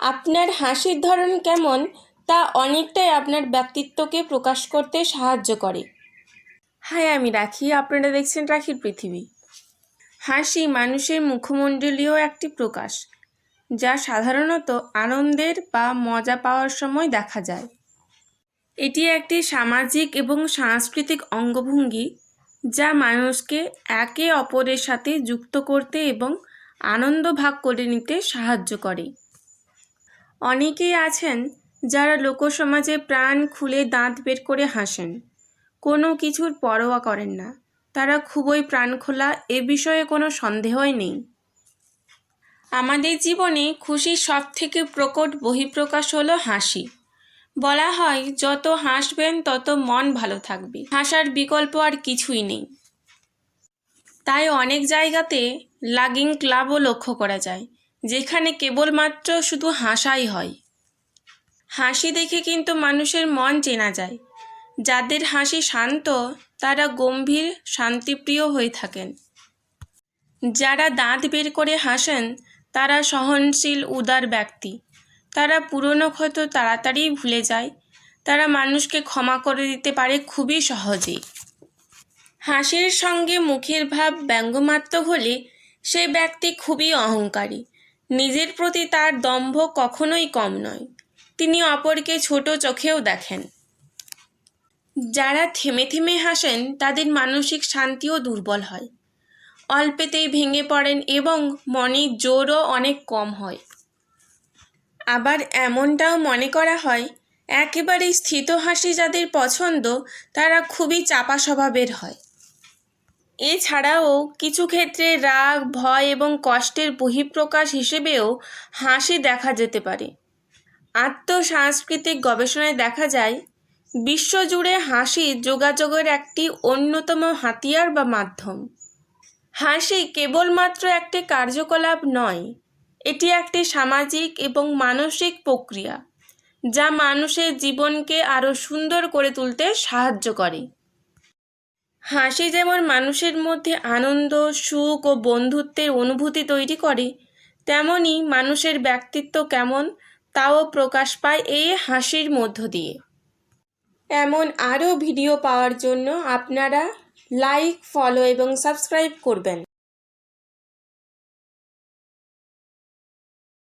আপনার হাসির ধরন কেমন তা অনেকটাই আপনার ব্যক্তিত্বকে প্রকাশ করতে সাহায্য করে। হাই আমি রাখি, আপনারা দেখছেন রাখির পৃথিবী। হাসি মানুষের মুখমণ্ডলীয় একটি প্রকাশ, যা সাধারণত আনন্দের বা মজা পাওয়ার সময় দেখা যায়। এটি একটি সামাজিক এবং সাংস্কৃতিক অঙ্গভঙ্গি, যা মানুষকে একে অপরের সাথে যুক্ত করতে এবং আনন্দ ভাগ করে নিতে সাহায্য করে। অনেকেই আছেন যারা লোকসমাজে প্রাণ খুলে দাঁত বের করে হাসেন। কোনো কিছুর পরোয়া করেন না। তারা খুবই প্রাণখোলা, এ বিষয়ে কোনো সন্দেহই নেই। আমাদের জীবনে খুশির সব থেকে প্রকট বহিঃপ্রকাশ হলো হাসি। বলা হয়, যত হাসবেন, তত মন ভালো থাকবে। হাসার বিকল্প আর কিছুই নেই। তাই অনেক জায়গাতে লাগিং ক্লাবও লক্ষ্য করা যায়। যেখানে কেবলমাত্র শুধু হাসাই হয়। হাসি দেখে কিন্তু মানুষের মন চেনা যায়। যাদের হাসি শান্ত, তারা গম্ভীর, শান্তিপ্রিয় হয়ে থাকেন। যারা দাঁত বের করে হাসেন, তারা সহনশীল, উদার ব্যক্তি। তারা পুরনো ক্ষত তাড়াতাড়ি ভুলে যায়। তারা মানুষকে ক্ষমা করে দিতে পারে খুবই সহজেই। হাসির সঙ্গে মুখের ভাব ব্যঙ্গমাত্মক হলে সে ব্যক্তি খুবই অহংকারী। নিজের প্রতি তার দম্ভ কখনোই কম নয়। তিনি অপরকে ছোট চোখেও দেখেন। যারা থেমে থেমে হাসেন, তাদের মানসিক শান্তিও দুর্বল হয়। অল্পেতেই ভেঙে পড়েন এবং মনের জোরও অনেক কম হয়। আবার এমনটাও মনে করা হয় একেবারে স্থিত হাসি যাদের পছন্দ, তারা খুবই চাপা স্বভাবের হয়। এছাড়াও কিছু ক্ষেত্রে রাগ, ভয় এবং কষ্টের বহিঃপ্রকাশ হিসেবেও হাসি দেখা যেতে পারে। আত্মসাংস্কৃতিক গবেষণায় দেখা যায়, বিশ্বজুড়ে হাসি যোগাযোগের একটি অন্যতম হাতিয়ার বা মাধ্যম। হাসি কেবলমাত্র একটি কার্যকলাপ নয়, এটি একটি সামাজিক এবং মানসিক প্রক্রিয়া, যা মানুষের জীবনকে আরও সুন্দর করে তুলতে সাহায্য করে। হাসি যেমন মানুষের মধ্যে আনন্দ, সুখ ও বন্ধুত্বের অনুভূতি তৈরি করে তেমনই মানুষের ব্যক্তিত্ব কেমন তাও প্রকাশ পায় এই হাসির মধ্য দিয়ে। এমন আরও ভিডিও পাওয়ার জন্য আপনারা লাইক, ফলো এবং সাবস্ক্রাইব করবেন।